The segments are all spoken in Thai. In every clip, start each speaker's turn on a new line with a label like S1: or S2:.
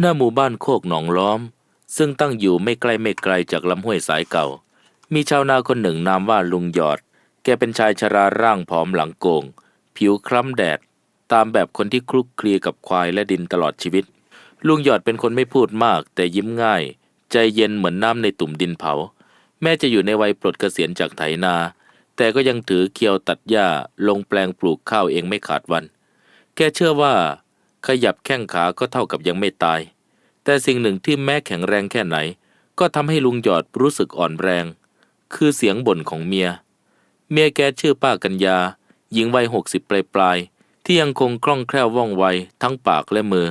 S1: หน้าหมู่บ้านโคกหนองล้อม ซึ่งตั้งอยู่ไม่ไกล้ไม่ไกลจากลำห้วยสายเก่า มีชาวนาคนหนึ่งนามว่าลุงหยอด แกเป็นชายชราร่างผอมหลังโกง ผิวคล้ำแดด ตามแบบคนที่คลุกคลีกับควายและดินตลอดชีวิต ลุงหยอดเป็นคนไม่พูดมาก แต่ยิ้มง่าย ใจเย็นเหมือนน้ำในตุ่มดินเผา แม้จะอยู่ในวัยปลดเกษียณจากไถนา แต่ก็ยังถือเคียวตัดหญ้าลงแปลงปลูกข้าวเองไม่ขาดวัน แกเชื่อว่า ขยับแข้งขาก็เท่ากับยังไม่ตาย แต่สิ่งหนึ่งที่แม้แข็งแรงแค่ไหน ก็ทำให้ลุงหยอดรู้สึกอ่อนแรง คือเสียงบ่นของเมีย เมียแกชื่อป้ากัญญา หญิงวัยหกสิบปลายปลายๆที่ยังคงคล่องแคล่วว่องไวทั้งปากและมือ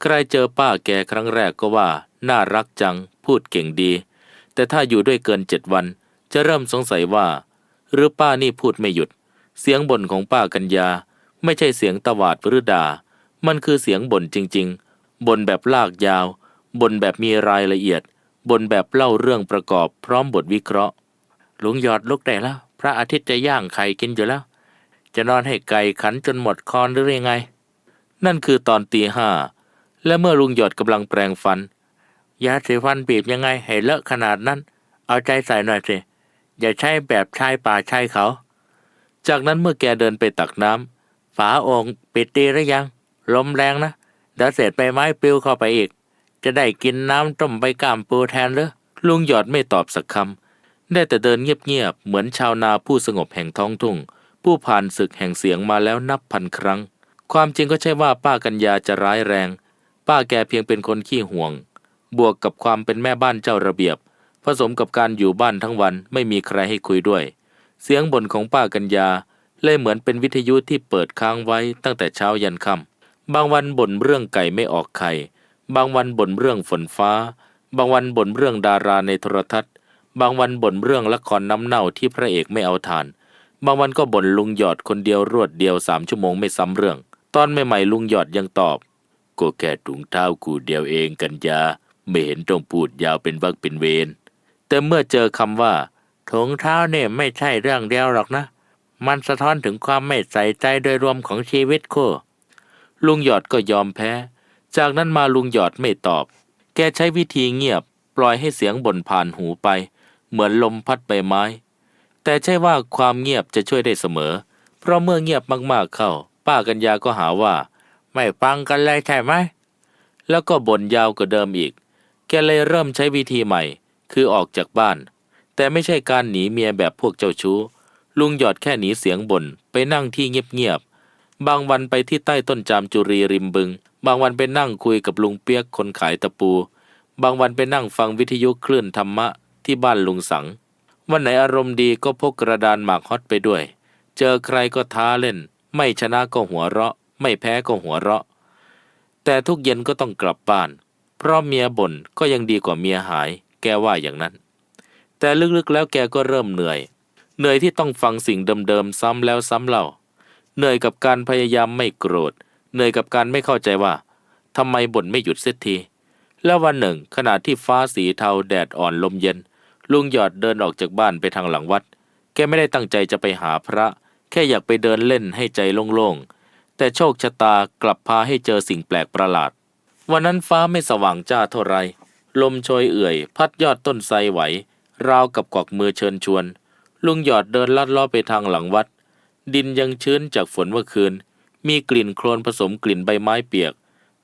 S1: ใครเจอป้าแกครั้งแรกก็ว่า น่ารักจัง พูดเก่งดี แต่ถ้าอยู่ด้วยเกินเจ็ดวัน จะเริ่มสงสัยว่า หรือป้านี่พูดไม่หยุด เสียงบ่นของป้ากัญญา ไม่ใช่เสียงตวาดหรือด่า มันคือเสียงบ่นจริง ๆ บ่นแบบลากยาว บ่นแบบมีรายละเอียด บ่นแบบเล่าเรื่องประกอบพร้อมบทวิเคราะห์ ลุงหยอดลุกได้แล้ว พระอาทิตย์จะย่างไข่กินอยู่แล้ว จะนอนให้ไก่ขันจนหมดคอนหรือยังไง นั่นคือตอนตีห้า และเมื่อลุงหยอดกำลังแปรงฟัน ยาสีฟันบีบยังไงให้เลอะขนาดนั้น เอาใจใส่หน่อยสิ อย่าใช้แบบชายป่าชายเขา จากนั้นเมื่อแกเดินไปตักน้ำฝาโอ่งปิดตีหรือยัง ลมแรงนะเดี๋ยวเศษใบไม้ปลิวเข้าไปอีก จะได้กินน้ำต้มใบก้ามปูแทนหรือลุงหยอดไม่ตอบสักคำได้แต่เดินเงียบๆเหมือนชาวนาผู้สงบแห่งท้องทุ่ง ผู้ผ่านศึกแห่งเสียงมาแล้วนับพันครั้ง ความจริงก็ใช่ว่าป้ากัญญาจะร้ายแรง ป้าแกเพียงเป็นคนขี้ห่วง บวกกับความเป็นแม่บ้านเจ้าระเบียบ ผสมกับการอยู่บ้านทั้งวันไม่มีใครให้คุยด้วย เสียงบ่นของป้ากัญญาเลยเหมือนเป็นวิทยุที่เปิดค้างไว้ตั้งแต่เช้ายันค่ำ บางวันบ่นเรื่องไก่ไม่ออกไข่ บางวันบ่นเรื่องฝนฟ้า บางวันบ่นเรื่องดาราในโทรทัศน์ บางวันบ่นเรื่องละครน้ำเน่าที่พระเอกไม่เอาทาน บางวันก็บ่นลุงหยอดคนเดียวรวดเดียวสามชั่วโมงไม่ซ้ำเรื่อง ตอนใหม่ๆลุงหยอดยังตอบก็แค่ถุงเท้ากูเดียวเองกันยา ไม่เห็นต้องพูดยาวเป็นวักเป็นเวรแต่เมื่อเจอคำว่าถุงเท้าเนี่ยไม่ใช่เรื่องเดียวหรอกนะ มันสะท้อนถึงความไม่ใส่ใจโดยรวมของชีวิตคู่ ลุงหยอดก็ยอมแพ้ จากนั้นมาลุงหยอดไม่ตอบ แกใช้วิธีเงียบ ปล่อยให้เสียงบ่นผ่านหูไป เหมือนลมพัดใบไม้ แต่ใช่ว่าความเงียบจะช่วยได้เสมอ เพราะเมื่อเงียบมากๆเข้า ป้ากัญญาก็หาว่า ไม่ฟังกันเลยใช่ไหม แล้วก็บ่นยาวกว่าเดิมอีก แกเลยเริ่มใช้วิธีใหม่ คือออกจากบ้าน แต่ไม่ใช่การหนีเมียแบบพวกเจ้าชู้ ลุงหยอดแค่หนีเสียงบ่นไปนั่งที่เงียบๆ บางวันไปที่ใต้ต้นจามจุรีริมบึง บางวันไปนั่งคุยกับลุงเปียกคนขายตะปู บางวันไปนั่งฟังวิทยุคลื่นธรรมะที่บ้านลุงสัง วันไหนอารมณ์ดีก็พกกระดานหมากฮอตไปด้วย เจอใครก็ท้าเล่น ไม่ชนะก็หัวเราะ ไม่แพ้ก็หัวเราะ แต่ทุกเย็นก็ต้องกลับบ้าน เพราะเมียบ่นก็ยังดีกว่าเมียหาย แกว่าอย่างนั้น แต่ลึกๆแล้วแกก็เริ่มเหนื่อย เหนื่อยที่ต้องฟังสิ่งเดิมๆซ้ำแล้วซ้ำเล่า เหนื่อยกับการพยายามไม่โกรธ เหนื่อยกับการไม่เข้าใจว่าทำไมบ่นไม่หยุดเสียที แล้ววันหนึ่ง ขณะที่ฟ้าสีเทาแดดอ่อนลมเย็น ลุงหยอดเดินออกจากบ้านไปทางหลังวัด แกไม่ได้ตั้งใจจะไปหาพระ แค่อยากไปเดินเล่นให้ใจโล่งๆ แต่โชคชะตากลับพาให้เจอสิ่งแปลกประหลาด วันนั้นฟ้าไม่สว่างจ้าเท่าไร ลมโชยเอื่อย พัดยอดต้นไทรไหว ราวกับกวักมือเชิญชวน ลุงหยอดเดินลัดลาะไปทางหลังวัด ดินยังชื้นจากฝนเมื่อคืน มีกลิ่นโคลนผสมกลิ่นใบไม้เปียก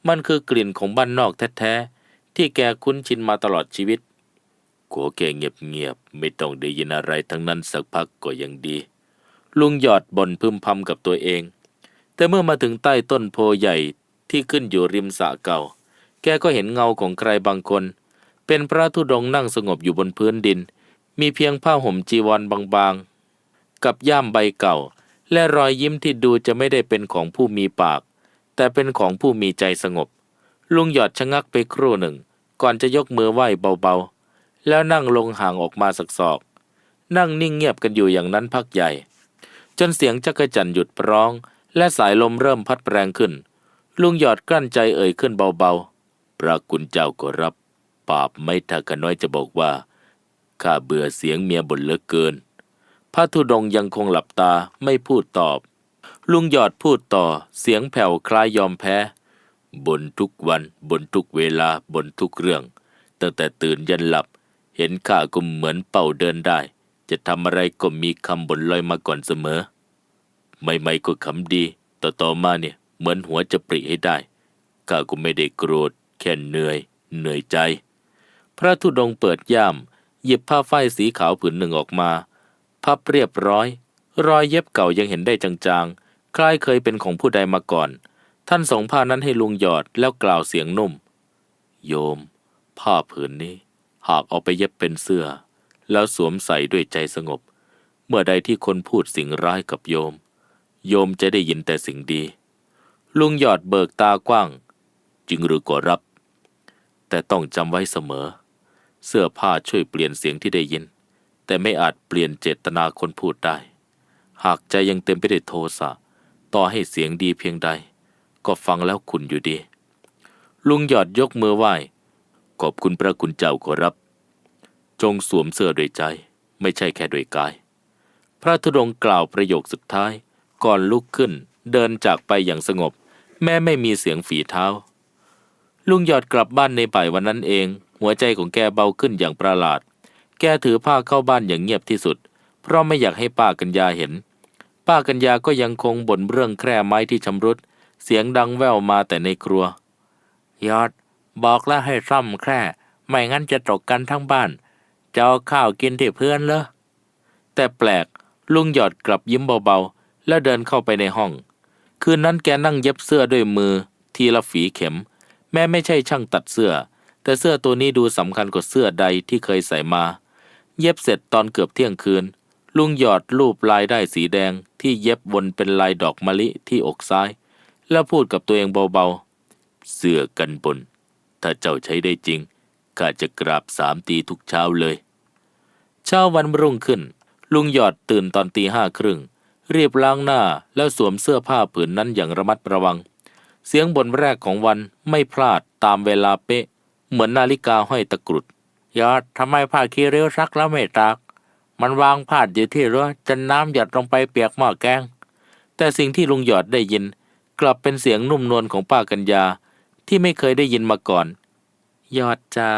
S1: มันคือกลิ่นของบ้านนอกแท้ๆ ที่แกคุ้นชินมาตลอดชีวิตขอแกเงียบๆ ไม่ต้องได้ยินอะไรทั้งนั้นสักพักก็ยังดี ลุงหยอดบ่นพึมพำกับตัวเอง แต่เมื่อมาถึงใต้ต้นโพใหญ่ที่ขึ้นอยู่ริมสระเก่า แกก็เห็นเงาของใครบางคน เป็นพระธุดงค์นั่งสงบอยู่บนพื้นดิน มีเพียงผ้าห่มจีวรบางๆ กับย่ามใบเก่า และรอยยิ้มที่ดูจะไม่ได้เป็นของผู้มีปาก แต่เป็นของผู้มีใจสงบ ลุงหยอดชะงักไปครู่หนึ่ง ก่อนจะยกมือไหว้เบาๆ แล้วนั่งลงห่างออกมาสักศอก นั่งนิ่งเงียบกันอยู่อย่างนั้นพักใหญ่ จนเสียงจักรจันหยุดร้อง และสายลมเริ่มพัดแรงขึ้น ลุงหยอดกลั้นใจเอ่ยขึ้นเบาๆ พระคุณเจ้าก็รับ ปาบไม่ถ้ากันน้อยจะบอกว่าข้าเบื่อเสียงเมียบ่นเหลือเกิน พระธุดงค์ยังคงหลับตาไม่พูดตอบ ลุงหยอดพูดต่อเสียงแผ่วคล้ายยอมแพ้บนทุกวันบนทุกเวลาบนทุกเรื่องตั้งแต่ตื่นยันหลับ เห็นข้าก็เหมือนเป่าเดินได้ จะทำอะไรก็มีคำบ่นลอยมาก่อนเสมอไม่ไม่ๆก็ขำดี ต่อต่อมาเนี่ยเหมือนหัวจะปริให้ได้ข้าก็ไม่ได้โกรธ แค่เหนื่อย เหนื่อยใจ พระธุดงค์เปิดย่ามหยิบผ้าฝ้ายสีขาวผืนหนึ่งออกมา พับเรียบร้อย รอยเย็บเก่ายังเห็นได้จางๆ คล้ายเคยเป็นของผู้ใดมาก่อน ท่านส่งผ้านั้นให้ลุงหยอดแล้วกล่าวเสียงนุ่ม โยม ผ้าผืนนี้ หากเอาไปเย็บเป็นเสื้อ แล้วสวมใส่ด้วยใจสงบ เมื่อใดที่คนพูดสิ่งร้ายกับโยม โยมจะได้ยินแต่สิ่งดี ลุงหยอดเบิกตากว้างจริงหรือก็รับ แต่ต้องจำไว้เสมอ เสื้อผ้าช่วยเปลี่ยนเสียงที่ได้ยิน แต่ไม่อาจเปลี่ยนเจตนาคนพูดได้ หากใจยังเต็มไปด้วยโทสะต่อให้เสียงดีเพียงใด ก็ฟังแล้วขุนอยู่ดี ลุงหยอดยกมือไหว้ ขอบคุณพระคุณเจ้าขอรับ จงสวมเสื้อด้วยใจ ไม่ใช่แค่ด้วยกาย พระธุดงค์กล่าวประโยคสุดท้าย ก่อนลุกขึ้น เดินจากไปอย่างสงบ แม้ไม่มีเสียงฝีเท้า ลุงหยอดกลับบ้านในบ่ายวันนั้นเอง หัวใจของแกเบาขึ้นอย่างประหลาด แกถือผ้าเข้าบ้านอย่างเงียบที่สุด เพราะไม่อยากให้ป้ากัญญาเห็น ป้ากัญญาก็ยังคงบ่นเรื่องแคร่ไม้ที่ชำรุด เสียงดังแว่วมาแต่ในครัว ยอด บอกแล้วให้ซ่อมแคร่ ไม่งั้นจะตกกันทั้งบ้าน จะเอาข้าวกินที่เพื่อนเหรอ แต่แปลก ลุงหยอดกลับยิ้มเบาๆ แล้วเดินเข้าไปในห้อง คืนนั้นแกนั่งเย็บเสื้อด้วยมือ ทีละฝีเข็ม แม้ไม่ใช่ช่างตัดเสื้อ แต่เสื้อตัวนี้ดูสำคัญกว่าเสื้อใดที่เคยใส่มา เย็บเสร็จตอนเกือบเที่ยงคืน ลุงหยอดรูปลายได้สีแดงที่เย็บวนเป็นลายดอกมะลิที่อกซ้าย แล้วพูดกับตัวเองเบาๆ เสื้อกันบน ถ้าเจ้าใช้ได้จริงข้าจะกราบสามตีทุกเช้าเลย เช้าวันรุ่งขึ้น ลุงหยอดตื่นตอนตีห้าครึ่งเรียบล้างหน้าแล้วสวมเสื้อผ้าผืนนั้นอย่างระมัดระวัง เสียงบนแรกของวันไม่พลาดตามเวลาเป๊ะ เหมือนนาฬิกาห้อยตะกรุด ยอดทำไมผ้าคีริ้วซักแล้วไม่ตาก มันวางพาดอยู่ที่รั้วจนน้ำหยดลงไปเปียกหม้อแกง แต่สิ่งที่ลุงหยอดได้ยิน กลับเป็นเสียงนุ่มนวลของป้ากัญญาที่ไม่เคยได้ยินมาก่อน ยอดจ๋า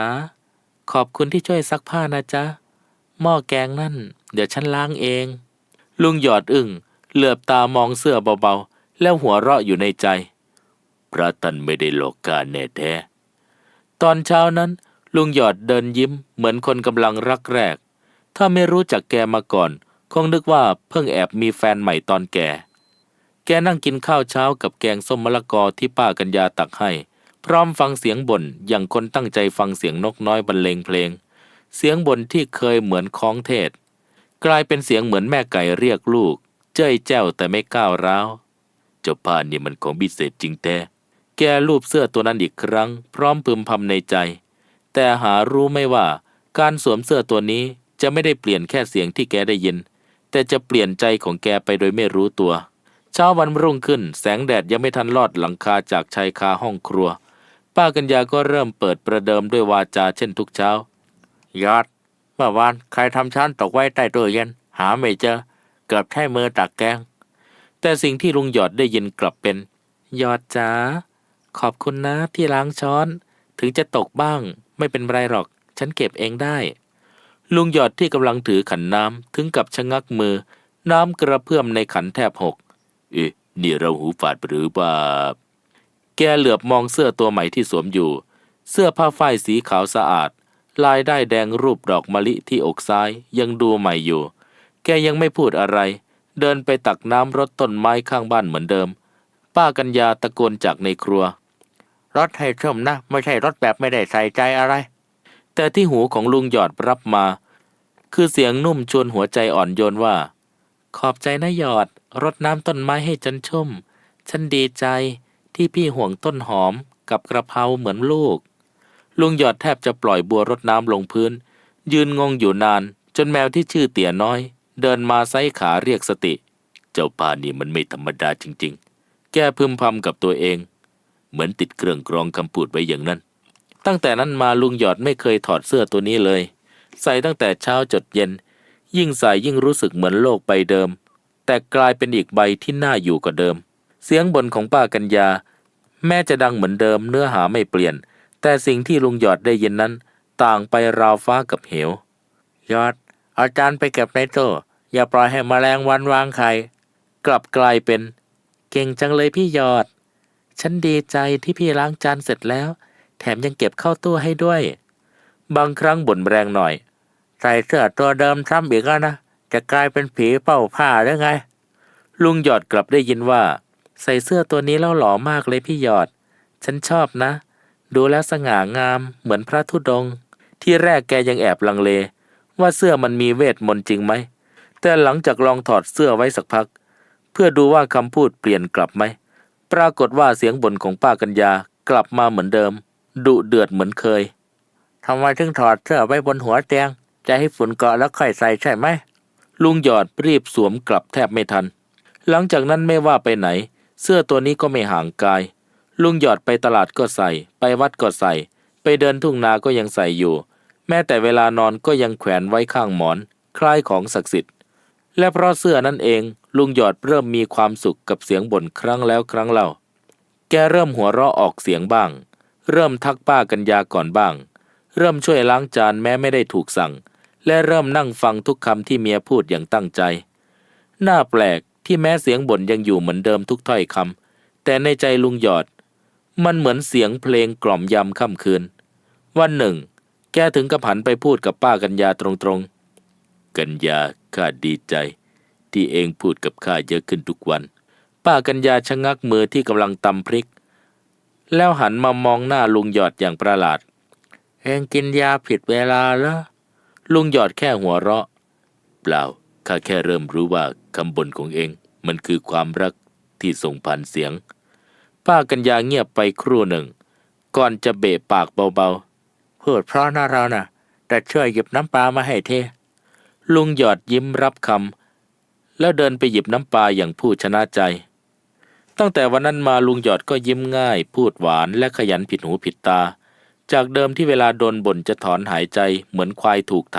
S1: ขอบคุณที่ช่วยซักผ้านะจ๊ะหม้อแกงนั่น เดี๋ยวฉันล้างเอง ลุงหยอดอึ้งเหลือบตามองเสื้อเบาๆ แล้วหัวเราะอยู่ในใจ พระตันไม่ได้หลอกกาแน่แท้ ตอนเช้านั้น ลุงหยอดเดินยิ้มเหมือนคนกำลังรักแรก ถ้าไม่รู้จักแกมาก่อน คงนึกว่าเพิ่งแอบมีแฟนใหม่ตอนแก แกนั่งกินข้าวเช้ากับแกงส้มมะละกอที่ป้ากัญญาตักให้ พร้อมฟังเสียงบ่นอย่างคนตั้งใจฟังเสียงนกน้อยบรรเลงเพลง เสียงบ่นที่เคยเหมือนคล้องเทศ กลายเป็นเสียงเหมือนแม่ไก่เรียกลูก เจ้ยแจ้วแต่ไม่ก้าวร้าวเจ้าป้านี่มันของพิเศษจริงแท้แกลูบเสื้อตัวนั้นอีกครั้ง พร้อมพึมพำในใจ แต่หารู้ไม่ว่าการสวมเสื้อตัวนี้จะไม่ได้เปลี่ยนแค่เสียงที่แกได้ยิน แต่จะเปลี่ยนใจของแกไปโดยไม่รู้ตัว เช้าวันรุ่งขึ้น แสงแดดยังไม่ทันลอดหลังคาจากชายคาห้องครัว ป้ากัญญาก็เริ่มเปิดประเดิมด้วยวาจาเช่นทุกเช้า ยอดเมื่อวานใครทำชั้นตกไว้ใต้ตู้เย็น หาไม่เจอ เกือบใช้มือตักแกง แต่สิ่งที่ลุงหยอดได้ยินกลับเป็น ยอดจ๋าขอบคุณนะที่ล้างช้อน ถึงจะตกบ้าง ไม่เป็นไรหรอก ฉันเก็บเองได้ ลุงหยอดที่กำลังถือขันน้ำถึงกับชะงักมือ น้ำกระเพื่อมในขันแทบหก เอ๊ะนี่เราหูฝาดหรือว่าแกเหลือบมองเสื้อตัวใหม่ที่สวมอยู่ เสื้อผ้าฝ้ายสีขาวสะอาด ลายได้แดงรูปดอกมะลิที่อกซ้ายยังดูใหม่อยู่ แกยังไม่พูดอะไร เดินไปตักน้ำรดต้นไม้ข้างบ้านเหมือนเดิม ป้ากัญญาตะโกนจากในครัว รถให้ชมนะ ไม่ใช่รถแบบไม่ได้ใส่ใจอะไร แต่ที่หูของลุงหยอดรับมา คือเสียงนุ่มชวนหัวใจอ่อนโยนว่า ขอบใจนะหยอด รดน้ำต้นไม้ให้ฉันชุ่ม ฉันดีใจที่พี่ห่วงต้นหอมกับกระเพราเหมือนลูก ลุงหยอดแทบจะปล่อยบัวรดน้ำลงพื้น ยืนงงอยู่นาน จนแมวที่ชื่อเตี่ยน้อย เดินมาไซขาเรียกสติ เจ้าป่านี่มันไม่ธรรมดาจริง ๆ แกพึมพำกับตัวเอง เหมือนติดเครื่องกรองคำพูดไว้อย่างนั้น ตั้งแต่นั้นมาลุงหยอดไม่เคยถอดเสื้อตัวนี้เลย ใส่ตั้งแต่เช้าจดเย็น ยิ่งใส่ยิ่งรู้สึกเหมือนโลกใบเดิม แต่กลายเป็นอีกใบที่น่าอยู่กว่าเดิม เสียงบ่นของป้ากัญญา แม้จะดังเหมือนเดิมเนื้อหาไม่เปลี่ยน แต่สิ่งที่ลุงหยอดได้ยินนั้น ต่างไปราวฟ้ากับเหวยอดเอาจานไปเก็บในตู้อย่าปล่อยให้มแมลงวันวางไข่กลับกลายเป็น เก่งจังเลยพี่ยอด ฉันดีใจที่พี่ล้างจานเสร็จแล้ว แถมยังเก็บเข้าตู้ให้ด้วย บางครั้งบ่นแรงหน่อย ใส่เสื้อตัวเดิมซ้ำอีกแล้วนะ จะกลายเป็นผีเป้าผ้าได้ไง ลุงหยอดกลับได้ยินว่า ใส่เสื้อตัวนี้แล้วหล่อมากเลยพี่หยอด ฉันชอบนะ ดูแล้วสง่างามเหมือนพระธุดงค์ที่แรกแกยังแอบลังเล ว่าเสื้อมันมีเวทมนต์จริงไหม แต่หลังจากลองถอดเสื้อไว้สักพัก เพื่อดูว่าคำพูดเปลี่ยนกลับไหม ปรากฏว่าเสียงบ่นของป้ากัญญากลับมาเหมือนเดิม ดุเดือดเหมือนเคยทำไมถึงถอดเสื้อไว้บนหัวเตียง จะให้ฝุ่นเกาะแล้วค่อยใส่ใช่ไหม ลุงหยอดรีบสวมกลับแทบไม่ทัน หลังจากนั้นไม่ว่าไปไหน เสื้อตัวนี้ก็ไม่ห่างกาย ลุงหยอดไปตลาดก็ใส่ ไปวัดก็ใส่ ไปเดินทุ่งนาก็ยังใส่อยู่ แม้แต่เวลานอนก็ยังแขวนไว้ข้างหมอน คล้ายของศักดิ์สิทธิ์ และเพราะเสื้อนั่นเอง ลุงหยอดเริ่มมีความสุขกับเสียงบ่นครั้งแล้วครั้งเล่า แกเริ่มหัวเราะออกเสียงบ้าง เริ่มทักป้ากัญญาก่อนบ้าง เริ่มช่วยล้างจานแม้ไม่ได้ถูกสั่ง และเริ่มนั่งฟังทุกคำที่เมียพูดอย่างตั้งใจ น่าแปลกที่แม้เสียงบ่นยังอยู่เหมือนเดิมทุกถ้อยคำแต่ในใจลุงหยอด มันเหมือนเสียงเพลงกล่อมยามค่ำคืน วันหนึ่ง แกถึงกับหันไปพูดกับป้ากัญญาตรงๆ กัญญาข้าดีใจ ที่เองพูดกับข้าเยอะขึ้นทุกวัน ป้ากัญญาชะงักมือที่กำลังตำพริก แล้วหันมามองหน้าลุงหยอดอย่างประหลาด เองกินยาผิดเวลาแล้วลุงหยอดแค่หัวเราะ เปล่าข้าแค่เริ่มรู้ว่าคำบ่นของเองมันคือความรักที่ส่งผ่านเสียง ป้ากัญญาเงียบไปครู่หนึ่ง ก่อนจะเบะปากเบาๆพูดเพราะหน่าเรานะ่ะ แต่ช่วยหยิบน้ำปลามาให้เทลุงหยอดยิ้มรับคำ แล้วเดินไปหยิบน้ำปลาอย่างผู้ชนะใจ ตั้งแต่วันนั้นมาลุงหยอดก็ยิ้มง่าย พูดหวานและขยันผิดหูผิดตา จากเดิมที่เวลาโดนบ่นจะถอนหายใจเหมือนควายถูกไถ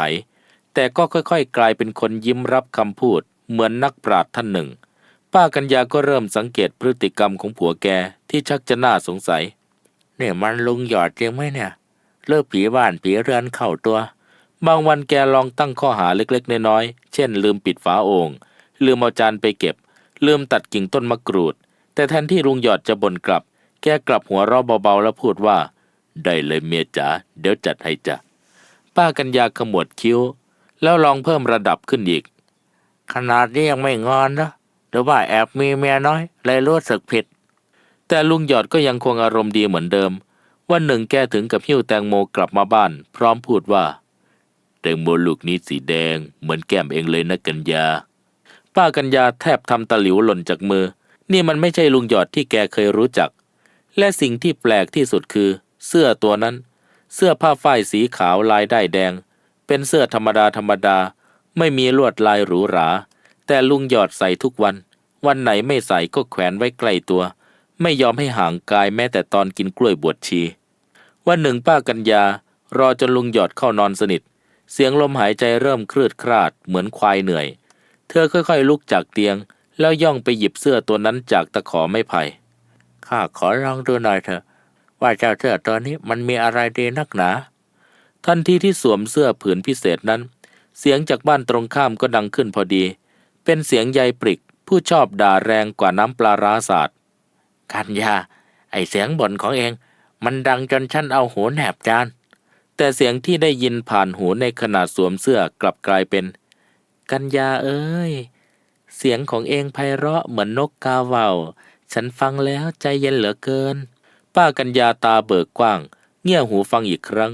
S1: แต่ก็ค่อยๆ กลายเป็นคนยิ้มรับคำพูด เหมือนนักปราชญ์ท่านหนึ่ง ป้ากัญญาก็เริ่มสังเกตพฤติกรรมของผัวแกที่ชักจะน่าสงสัย เนี่ยมันลุงหยอดจริงไหมเนี่ย เลิกผีบ้านผีเรือนเข้าตัว บางวันแกลองตั้งข้อหาเล็กๆน้อยๆเช่น ลืมปิดฝาโอ่ง ลืมเอาจานไปเก็บ ลืมตัดกิ่งต้นมะกรูด แต่แทนที่ลุงหยอดจะบ่นกลับ แกกลับหัวเราะเบาๆแล้วพูดว่า ได้เลยเมียจ๋าเดี๋ยวจัดให้จ้ะป้ากัญญาขมวดคิ้ว แล้วลองเพิ่มระดับขึ้นอีก ขนาดนี้ยังไม่งอนนะหรือว่าแอบมีเมียน้อยเลยรู้สึกผิด แต่ลุงหยอดก็ยังคงอารมณ์ดีเหมือนเดิม วันหนึ่งแกถึงกับหิ้วแตงโมกลับมาบ้าน พร้อมพูดว่า แตงโมลูกนี้สีแดง เหมือนแก้มเองเลยนะกัญญา ป้ากัญญาแทบทำตะหลิวหล่นจากมือ นี่มันไม่ใช่ลุงหยอดที่แกเคยรู้จัก และสิ่งที่แปลกที่สุดคือ เสื้อตัวนั้น เสื้อผ้าฝ้ายสีขาวลายได้แดง เป็นเสื้อธรรมดาธรรมดา ไม่มีลวดลายหรูหรา แต่ลุงหยอดใส่ทุกวัน วันไหนไม่ใส่ก็แขวนไว้ใกล้ตัว ไม่ยอมให้ห่างกายแม้แต่ตอนกินกล้วยบวชชี วันหนึ่งป้ากัญญารอจนลุงหยอดเข้านอนสนิท เสียงลมหายใจเริ่มคลืดคลาดเหมือนควายเหนื่อย เธอค่อยๆ ลุกจากเตียง แล้วย่องไปหยิบเสื้อตัวนั้นจากตะขอไม้ไผ่ข้าขอลองดูหน่อยเถอะ ว่าเจ้าเสื้อตัวนี้มันมีอะไรดีนักหนา ทันทีที่สวมเสื้อผืนพิเศษนั้น เสียงจากบ้านตรงข้ามก็ดังขึ้นพอดี เป็นเสียงยายปริก ผู้ชอบด่าแรงกว่าน้ำปลาร้าสาดกันยาไอเสียงบ่นของเอง มันดังจนฉันเอาหูแหนบจาน แต่เสียงที่ได้ยินผ่านหูในขณะสวมเสื้อกลับกลายเป็น กัญญาเอ้ย เสียงของเองไพเราะเหมือนนกกาเว่าฉันฟังแล้วใจเย็นเหลือเกิน ป้ากัญญาตาเบิกกว้าง เงี่ยหูฟังอีกครั้ง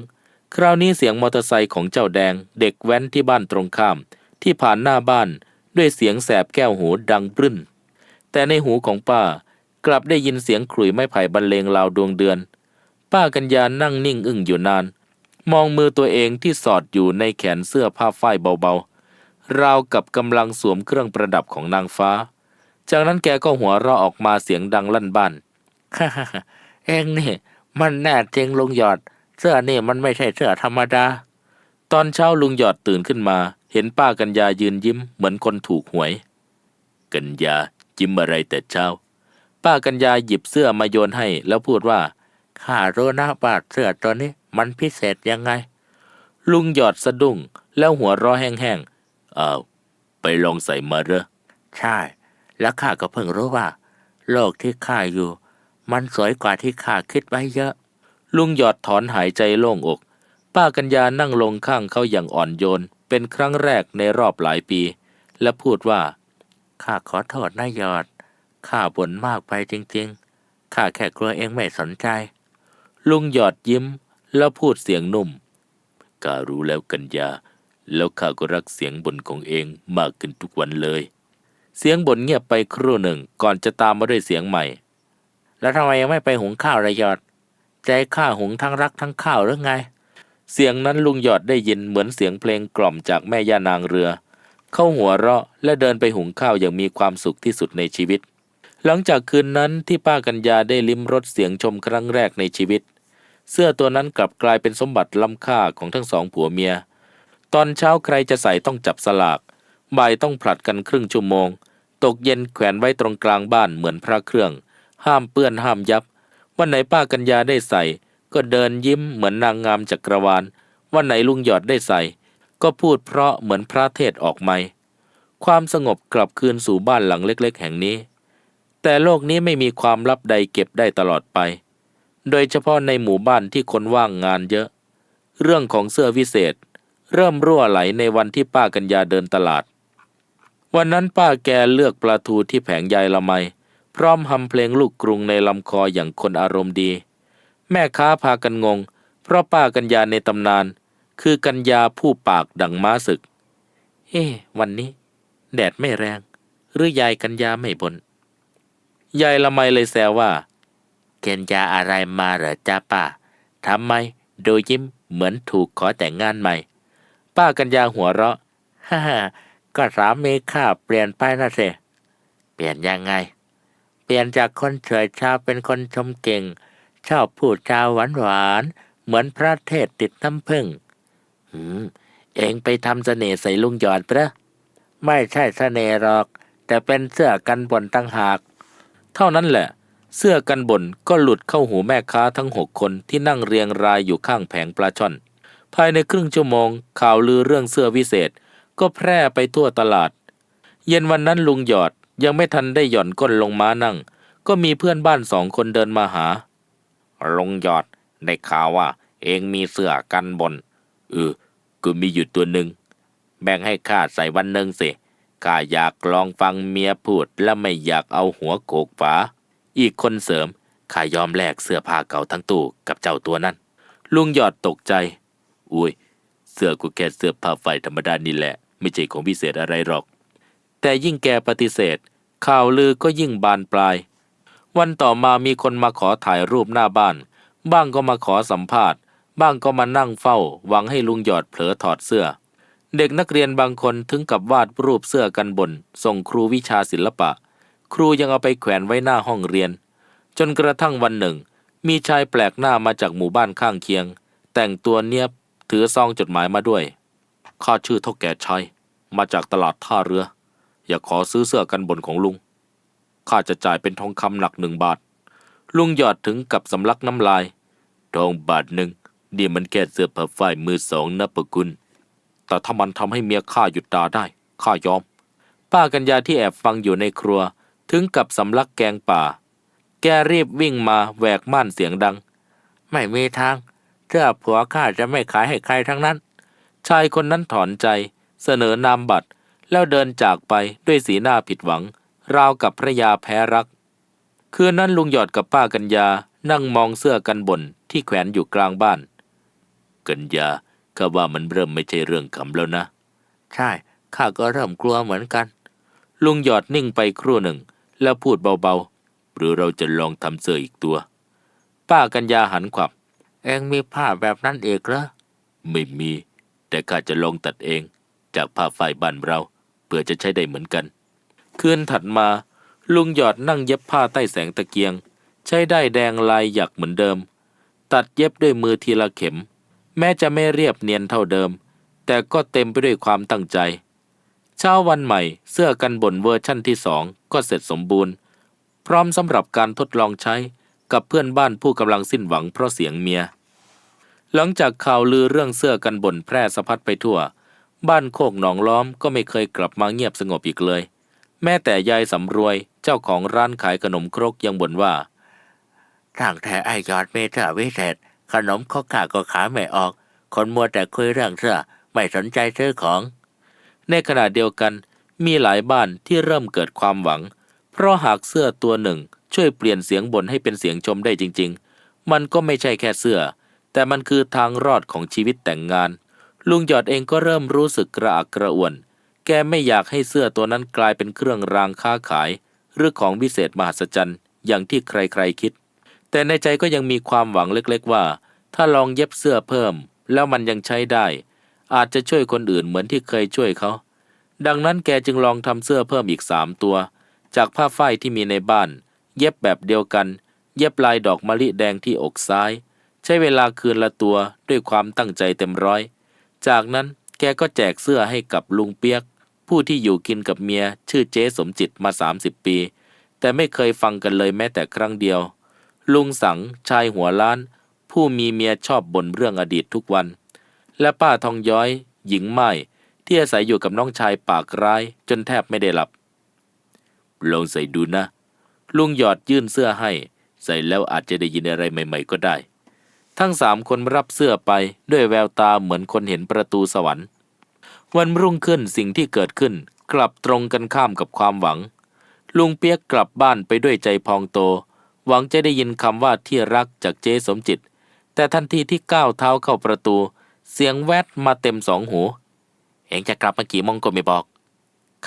S1: คราวนี้เสียงมอเตอร์ไซค์ของเจ้าแดง เด็กแว้นที่บ้านตรงข้าม ที่ผ่านหน้าบ้านด้วยเสียงแสบแก้วหูดังปรึ้น แต่ในหูของป้ากลับได้ยินเสียงขลุ่ยไม้ไผ่บรรเลงราวดวงเดือน ป้ากัญญานั่งนิ่งอึ้งอยู่นาน มองมือตัวเองที่สอดอยู่ในแขนเสื้อผ้าฝ้ายเบาๆ ราวกับกำลังสวมเครื่องประดับของนางฟ้า จากนั้นแกก็หัวเราะออกมาเสียงดังลั่นบ้านฮ่าฮ่าฮ่าเองนี่ มันแน่จริงลุงหยอด เสื้อนี่มันไม่ใช่เสื้อธรรมดา ตอนเช้าลุงหยอดตื่นขึ้นมา เห็นป้ากัญญายืนยิ้มเหมือนคนถูกหวย กัญญายิ้มอะไรแต่เช้า ป้ากัญญาหยิบเสื้อมาโยนให้แล้วพูดว่าข้ารู้นะว่าเสื้อตัวนี้มันพิเศษยังไง ลุงหยอดสะดุ้งแล้วหัวเร้อแห้งๆ อ้าวไปลองใส่มาเรอใช่ แล้วข้าก็เพิ่งรู้ว่า โลกที่ข้าอยู่ มันสวยกว่าที่ข้าคิดไว้เยอะ ลุงหยอดถอนหายใจโล่งอก ป้ากัญญานั่งลงข้างเขาอย่างอ่อนโยน เป็นครั้งแรกในรอบหลายปี และพูดว่าข้าขอโทษนะหยอดข้าบ่นมากไปจริงๆข้าแค่กลัวเองไม่สนใจ ลุงหยอดยิ้มแล้วพูดเสียงนุ่มข้ารู้แล้วกัญญา แล้วข้าก็รักเสียงบ่นของเองมากขึ้นทุกวันเลย เสียงบ่นเงียบไปครู่หนึ่งก่อนจะตามมาด้วยเสียงใหม่ แล้วทำไมยังไม่ไปหุงข้าวระยอด ใจข้าหุงทั้งรักทั้งข้าวหรือไง เสียงนั้นลุงหยอดได้ยินเหมือนเสียงเพลงกล่อมจากแม่ย่านางเรือ เข้าหัวเราะและเดินไปหุงข้าวอย่างมีความสุขที่สุดในชีวิต หลังจากคืนนั้นที่ป้ากัญญาได้ลิ้มรสเสียงชมครั้งแรกในชีวิต เสื้อตัวนั้นกลับกลายเป็นสมบัติล้ำค่าของทั้งสองผัวเมีย ตอนเช้าใครจะใส่ต้องจับสลาก บ่ายต้องผลัดกันครึ่งชั่วโมง ตกเย็นแขวนไว้ตรงกลางบ้านเหมือนพระเครื่อง ห้ามเปื้อนห้ามยับ วันไหนป้ากัญญาได้ใส่ ก็เดินยิ้มเหมือนนางงามจักรวาล วันไหนลุงหยอดได้ใส่ ก็พูดเพราะเหมือนพระเทศออกไม่ความสงบกลับคืนสู่บ้านหลังเล็ก ๆ แห่งนี้ แต่โลกนี้ไม่มีความลับใดเก็บได้ตลอดไป โดยเฉพาะในหมู่บ้านที่คนว่างงานเยอะ เรื่องของเสื้อวิเศษ เริ่มรั่วไหลในวันที่ป้ากัญญาเดินตลาด วันนั้นป้าแกเลือกปลาทูที่แผงยายละไม พร้อมทำเพลงลูกกรุงในลำคออย่างคนอารมณ์ดี แม่ค้าพากันงง เพราะป้ากัญญาในตำนาน คือกัญญาผู้ปากดังม้าศึก เอ๊วันนี้ แดดไม่แรง หรือยายกัญญาไม่บน่นยายละไมเลยแซวว่า เกณฑ์ยาอะไรมาเหรอจ้าป้าทำไมดูยิ้มเหมือนถูกขอแต่งงานใหม่ ป้ากัญญาหัวเราะ ฮ่าก็สามีข้าเปลี่ยนไปนะเสเปลี่ยนยังไง เปลี่ยนจากคนเฉยชาเป็นคนชมเก่ง ชอบพูดจาหวานหวานเหมือนพระเทศติดน้ำผึ้งหืม เองไปทำเสน่ห์ใส่ลุงหยอดปะไม่ใช่เสน่ห์หรอก แต่เป็นเสื้อกันบนตั้งหาก เท่านั้นแหละ เสื้อกันบนก็หลุดเข้าหูแม่ค้าทั้งหกคนที่นั่งเรียงรายอยู่ข้างแผงปลาช่อน ภายในครึ่งชั่วโมงข่าวลือเรื่องเสื้อวิเศษ ก็แพร่ไปทั่วตลาด เย็นวันนั้นลุงหยอดยังไม่ทันได้หย่อนก้นลงม้านั่ง ก็มีเพื่อนบ้านสองคนเดินมาหาลุงหยอดได้ข่าวว่า เองมีเสื้อกันบนเออก็มีอยู่ตัวหนึ่งแบ่งให้ข้าใส่วันหนึ่งสิข้าอยากลองฟังเมียพูดและไม่อยากเอาหัวโขกฝา อีกคนเสริมข้ายอมแลกเสื้อผ้าเก่าทั้งตู้กับเจ้าตัวนั้น ลุงหยอดตกใจ อุ้ย เสื้อกูแค่เสื้อผ้าไฟธรรมดานี่แหละ ไม่ใช่ของพิเศษอะไรหรอก แต่ยิ่งแกปฏิเสธ ข่าวลือก็ยิ่งบานปลาย วันต่อมามีคนมาขอถ่ายรูปหน้าบ้าน บ้างก็มาขอสัมภาษณ์ บ้างก็มานั่งเฝ้า หวังให้ลุงหยอดเผลอถอดเสื้อ เด็กนักเรียนบางคนถึงกับวาดรูปเสื้อกันบน ส่งครูวิชาศิลปะ ครูยังเอาไปแขวนไว้หน้าห้องเรียน จนกระทั่งวันหนึ่งมีชายแปลกหน้ามาจากหมู่บ้านข้างเคียง แต่งตัวเนียบ ถือซองจดหมายมาด้วยข้าชื่อเท่าแก่ชัย มาจากตลาดท่าเรือ อยากขอซื้อเสื้อกันบนของลุงข้าจะจ่ายเป็นทองคำหนักหนึ่งบาท ลุงหยอดถึงกับสำลักน้ำลาย ทองบาทหนึ่งเดี๋ยวมันแค่เสื้อผ้าฝ้ายมือสองนะประกุล แต่ถ้ามันทำให้เมียข้าหยุดด่าได้ข้ายอม ป้ากัญญาที่แอบฟังอยู่ในครัว ถึงกับสำลักแกงป่า แกรีบวิ่งมาแหวกม่านเสียงดัง ไม่มีทาง เสื้อผัวข้าจะไม่ขายให้ใครทั้งนั้น ชายคนนั้นถอนใจ เสนอนามบัตร แล้วเดินจากไปด้วยสีหน้าผิดหวัง ราวกับพระยาแพ้รัก คืนนั้นลุงหยอดกับป้ากัญญา นั่งมองเสื้อกันบนที่แขวนอยู่กลางบ้าน กัญญาข้าว่ามันเริ่มไม่ใช่เรื่องขำแล้วนะ ใช่ข้าก็เริ่มกลัวเหมือนกัน ลุงหยอดนิ่งไปครู่หนึ่ง แล้วพูดเบาๆ หรือเราจะลองทำเสื้ออีกตัว ป้ากัญญาหันขวับ เองมีผ้าแบบนั้นเอกเหรอไม่มี แต่ข้าจะลองตัดเอง จากผ้าฝ้ายบ้านเราเพื่อจะใช้ได้เหมือนกัน คืนถัดมา ลุงหยอดนั่งเย็บผ้าใต้แสงตะเกียง ใช้ได้แดงลายหยักเหมือนเดิม ตัดเย็บด้วยมือทีละเข็ม แม้จะไม่เรียบเนียนเท่าเดิม แต่ก็เต็มไปด้วยความตั้งใจ เช้าวันใหม่เสื้อกันบนเวอร์ชั่นที่สองก็เสร็จสมบูรณ์ พร้อมสำหรับการทดลองใช้ กับเพื่อนบ้านผู้กำลังสิ้นหวังเพราะเสียงเมีย หลังจากข่าวลือเรื่องเสื้อกันบนแพร่สะพัดไปทั่ว บ้านโคกหนองล้อมก็ไม่เคยกลับมาเงียบสงบอีกเลย แม้แต่ยายสำรวยเจ้าของร้านขายขนมครกยังบ่นว่า
S2: ทางแท้ไอยอดเมตาวิเศษขนมข้าวขาก็ขายไม่ออก คนมัวแต่คุยเรื่องเสื้อไม่สนใจซื้อของ
S1: ในขณะเดียวกันมีหลายบ้านที่เริ่มเกิดความหวัง เพราะหากเสื้อตัวหนึ่ง ช่วยเปลี่ยนเสียงบ่นให้เป็นเสียงชมได้จริง ๆ มันก็ไม่ใช่แค่เสื้อ แต่มันคือทางรอดของชีวิตแต่งงาน ลุงหยอดเองก็เริ่มรู้สึกกระอักกระอ่วน แกไม่อยากให้เสื้อตัวนั้นกลายเป็นเครื่องรางค้าขาย หรือของวิเศษมหัศจรรย์อย่างที่ใครๆคิด แต่ในใจก็ยังมีความหวังเล็กๆว่า ถ้าลองเย็บเสื้อเพิ่ม แล้วมันยังใช้ได้ อาจจะช่วยคนอื่นเหมือนที่เคยช่วยเขาดังนั้นแกจึงลองทำเสื้อเพิ่มอีกสามตัว จากผ้าฝ้ายที่มีในบ้าน เย็บแบบเดียวกัน เย็บลายดอกมะลิแดงที่อกซ้าย ใช้เวลาคืนละตัวด้วยความตั้งใจเต็มร้อย จากนั้นแกก็แจกเสื้อให้กับลุงเปียก ผู้ที่อยู่กินกับเมียชื่อเจ๊สมจิตมา 30 ปี แต่ไม่เคยฟังกันเลยแม้แต่ครั้งเดียว ลุงสังชายหัวล้าน ผู้มีเมียชอบบ่นเรื่องอดีตทุกวัน และป้าทองย้อย หญิงไม้ที่อาศัยอยู่กับน้องชายปากร้ายจนแทบไม่ได้หลับลองใส่ดูนะ ลุงหยอดยื่นเสื้อให้ ใส่แล้วอาจจะได้ยินอะไรใหม่ ๆ ก็ได้ ทั้งสามคนรับเสื้อไปด้วยแววตาเหมือนคนเห็นประตูสวรรค์ วันรุ่งขึ้นสิ่งที่เกิดขึ้นกลับตรงกันข้ามกับความหวัง ลุงเปียกกลับบ้านไปด้วยใจพองโต หวังจะได้ยินคำว่าที่รักจากเจ๊สมจิต แต่ทันทีที่ก้าวเท้าเข้าประตู เสียงแวดมาเต็มสองหูเองจะกลับมากี่มงก็ไม่บอก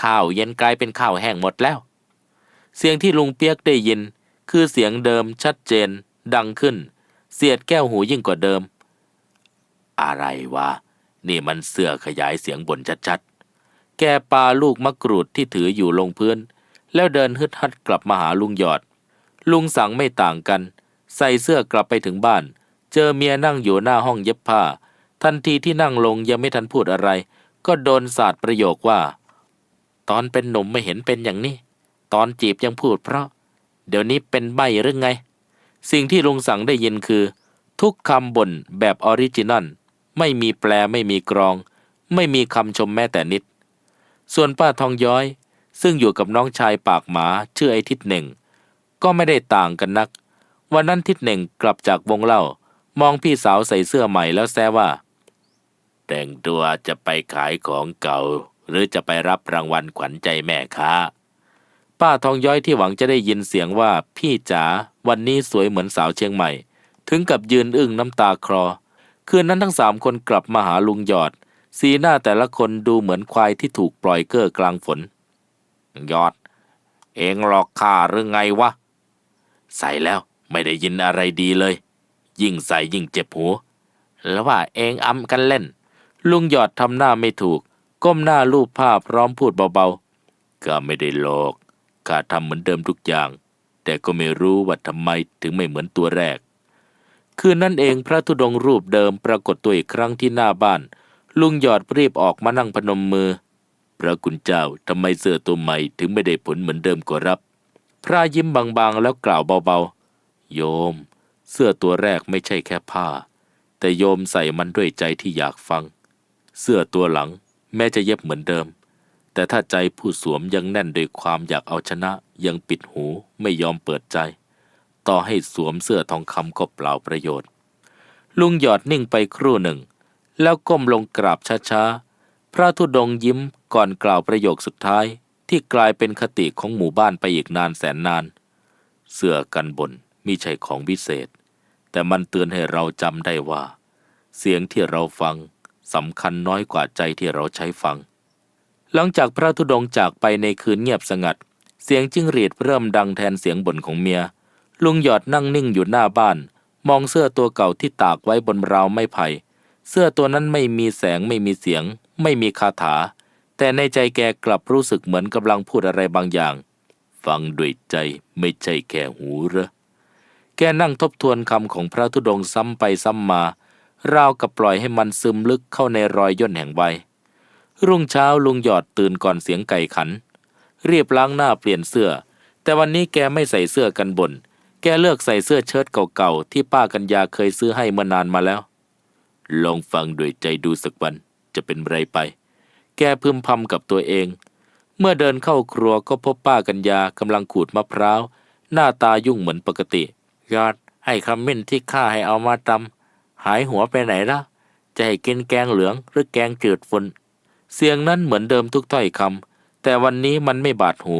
S1: ข้าวเย็นกลายเป็นข้าวแห้งหมดแล้ว เสียงที่ลุงเปียกได้ยิน คือเสียงเดิมชัดเจน ดังขึ้น เสียดแก้วหูยิ่งกว่าเดิม
S2: อะไรวะ นี่มันเสื้อขยายเสียงบนชัด
S1: แกปาลูกมะกรูดที่ถืออยู่ลงพื้น แล้วเดินฮึดฮัดกลับมาหาลุงหยอด ลุงสั่งไม่ต่างกัน ใส่เสื้อกลับไปถึงบ้าน เจอเมียนั่งอยู่หน้าห้องเย็บผ้า ทันทีที่นั่งลงยังไม่ทันพูดอะไร ก็โดนสาดประโยคว่า ตอนเป็นหนุ่มไม่เห็นเป็นอย่างนี้ ตอนจีบยังพูดเพราะ เดี๋ยวนี้เป็นใบหรือไง สิ่งที่ลุงสั่งได้ยินคือ ทุกคำบ่นแบบออริจินัลไม่มีแปลไม่มีกรอง ไม่มีคำชมแม้แต่นิด ส่วนป้าทองย้อย ซึ่งอยู่กับน้องชายปากหมาชื่อไอ้ทิดเหน่ง ก็ไม่ได้ต่างกันนัก วันนั้นทิดเหน่งกลับจากวงเล่า มองพี่สาวใส่เสื้อใหม่แล้วแซวว่า
S2: แต่งตัวจะไปขายของเก่า หรือจะไปรับรางวัลขวัญใจแม่ค้า
S1: ป้าทองย้อยที่หวังจะได้ยินเสียงว่าพี่จ๋าวันนี้สวยเหมือนสาวเชียงใหม่ ถึงกับยืนอึ้งน้ำตาคลอ คืนนั้นทั้งสามคนกลับมาหาลุงหยอด สีหน้าแต่ละคนดูเหมือนควายที่ถูกปล่อยเก้อกลางฝน
S2: ยอด เองหลอกข้าหรือไงวะ ใส่แล้วไม่ได้ยินอะไรดีเลย ยิ่งใส่ยิ่งเจ็บหู
S1: แล้วว่าเองอำกันเล่น ลุงหยอดทำหน้าไม่ถูก ก้มหน้าลูบผ้าพร้อมพูดเบาๆ
S2: ก็ไม่ได้หลอก ข้าทำเหมือนเดิมทุกอย่าง แต่ก็ไม่รู้ว่าทำไมถึงไม่เหมือนตัวแรก
S1: คืนนั้นเองพระธุดงรูปเดิมปรากฏตัวอีกครั้งที่หน้าบ้าน ลุงหยอดรีบออกมานั่งพนมมือ
S2: พระคุณเจ้าทำไมเสื้อตัวใหม่ถึงไม่ได้ผลเหมือนเดิมก็รับ
S1: พระยิ้มบางๆแล้วกล่าวเบาๆ โยม เสื้อตัวแรกไม่ใช่แค่ผ้า แต่โยมใส่มันด้วยใจที่อยากฟัง เสื้อตัวหลังแม้จะเย็บเหมือนเดิม แต่ถ้าใจผู้สวมยังแน่นด้วยความอยากเอาชนะยังปิดหูไม่ยอมเปิดใจ ต่อให้สวมเสื้อทองคำก็เปล่าประโยชน์ ลุงหยอดนิ่งไปครู่หนึ่ง แล้วก้มลงกราบช้าๆ พระธุดงยิ้มก่อนกล่าวประโยคสุดท้าย ที่กลายเป็นคติของหมู่บ้านไปอีกนานแสนนาน เสื้อกันบนมิใช่ของวิเศษ แต่มันเตือนให้เราจำได้ว่า เสียงที่เราฟังสำคัญน้อยกว่าใจที่เราใช้ฟัง หลังจากพระธุดงค์จากไปในคืนเงียบสงัด เสียงจิ้งหรีดเริ่มดังแทนเสียงบ่นของเมีย ลุงหยอดนั่งนิ่งอยู่หน้าบ้าน มองเสื้อตัวเก่าที่ตากไว้บนราวไม้ไผ่ เสื้อตัวนั้นไม่มีแสงไม่มีเสียง ไม่มีคาถา แต่ในใจแกกลับรู้สึกเหมือนกำลังพูดอะไรบางอย่าง ฟังด้วยใจไม่ใช่แค่หูเหรอแกนั่งทบทวนคำของพระธุดงค์ซ้ำไปซ้ำมา ราวกับปล่อยให้มันซึมลึกเข้าในรอยย่นแห่งวัย รุ่งเช้าลุงหยอดตื่นก่อนเสียงไก่ขัน เรียบล้างหน้าเปลี่ยนเสื้อ แต่วันนี้แกไม่ใส่เสื้อกันบน แกเลือกใส่เสื้อเชิ้ตเก่าๆที่ป้ากัญญาเคยซื้อให้เมื่อนานมาแล้ว ลองฟังด้วยใจดูสักวันจะเป็นไรไป แกพึมพำกับตัวเอง เมื่อเดินเข้าครัวก็พบป้ากัญญากำลังขูดมะพร้าว หน้าตายุ่งเหมือนปกติ ยอดให้คำมิ้นที่ข้าให้เอามาตำหายหัวไปไหนละจะให้กินแกงเหลืองหรือแกงจืดฝน เสียงนั้นเหมือนเดิมทุกถ้อยคำแต่วันนี้มันไม่บาดหู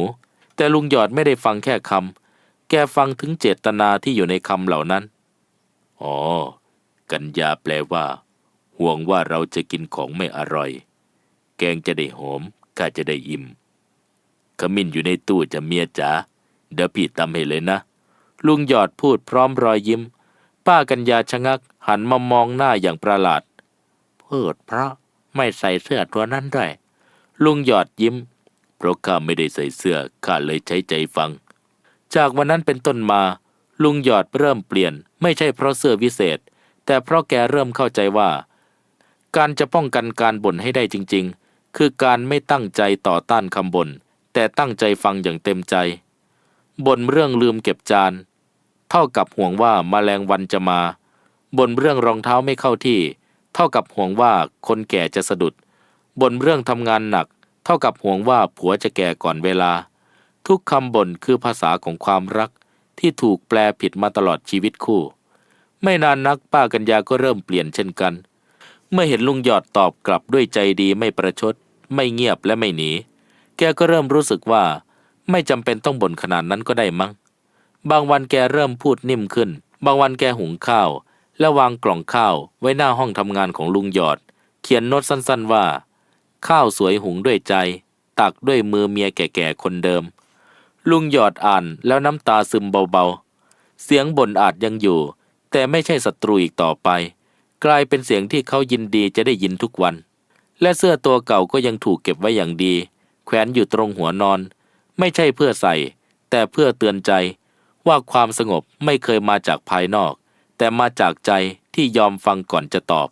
S1: แต่ลุงหยอดไม่ได้ฟังแค่คำแกฟังถึงเจตนาที่อยู่ในคำเหล่านั้น อ๋อ กัญญาแปลว่า ห่วงว่าเราจะกินของไม่อร่อย แกงจะได้หอมข้าจะได้อิ่ม ขมิ้นอยู่ในตู้จะเมียจ๋าเดี๋ยวพี่ตำให้เลยนะ ลุงหยอดพูดพร้อมรอยยิ้ม ป้ากัญญาชะงัก หันมามองหน้าอย่างประหลาด เพิดพระ ไม่ใส่เสื้อตัวนั้นด้วย ลุงหยอดยิ้ม เพราะข้าไม่ได้ใส่เสื้อข้าเลยใช้ใจฟัง จากวันนั้นเป็นต้นมา ลุงหยอดเริ่มเปลี่ยน ไม่ใช่เพราะเสื้อวิเศษ แต่เพราะแกเริ่มเข้าใจว่า การจะป้องกันการบ่นให้ได้จริง ๆ คือการไม่ตั้งใจต่อต้านคำบ่นแต่ตั้งใจฟังอย่างเต็มใจบ่นเรื่องลืมเก็บจาน เท่ากับห่วงว่ามาแมลงวันจะมาบ่นเรื่องรองเท้าไม่เข้าที่ เท่ากับห่วงว่าคนแก่จะสะดุดบ่นเรื่องทำงานหนัก เท่ากับห่วงว่าผัวจะแก่ก่อนเวลา ทุกคำบ่นคือภาษาของความรักที่ถูกแปลผิดมาตลอดชีวิตคู่ ไม่นานนักป้ากัญญาก็เริ่มเปลี่ยนเช่นกัน เมื่อเห็นลุงหยอดตอบกลับด้วยใจดีไม่ประชด ไม่เงียบและไม่หนี แกก็เริ่มรู้สึกว่า ไม่จำเป็นต้องบ่นขนาดนั้นก็ได้มั้ง บางวันแกเริ่มพูดนิ่มขึ้น บางวันแกหุงข้าว และวางกล่องข้าวไว้หน้าห้องทำงานของลุงหยอด เขียนโน้ตสั้นๆว่า ข้าวสวยหุงด้วยใจ ตักด้วยมือเมียแก่ๆคนเดิม ลุงหยอดอ่านแล้วน้ำตาซึมเบาๆ เสียงบ่นอาจยังอยู่ แต่ไม่ใช่ศัตรูอีกต่อไป กลายเป็นเสียงที่เขายินดีจะได้ยินทุกวัน และเสื้อตัวเก่าก็ยังถูกเก็บไว้อย่างดี แขวนอยู่ตรงหัวนอน ไม่ใช่เพื่อใส่ แต่เพื่อเตือนใจว่าความสงบไม่เคยมาจากภายนอก แต่มาจากใจที่ยอมฟังก่อนจะตอบ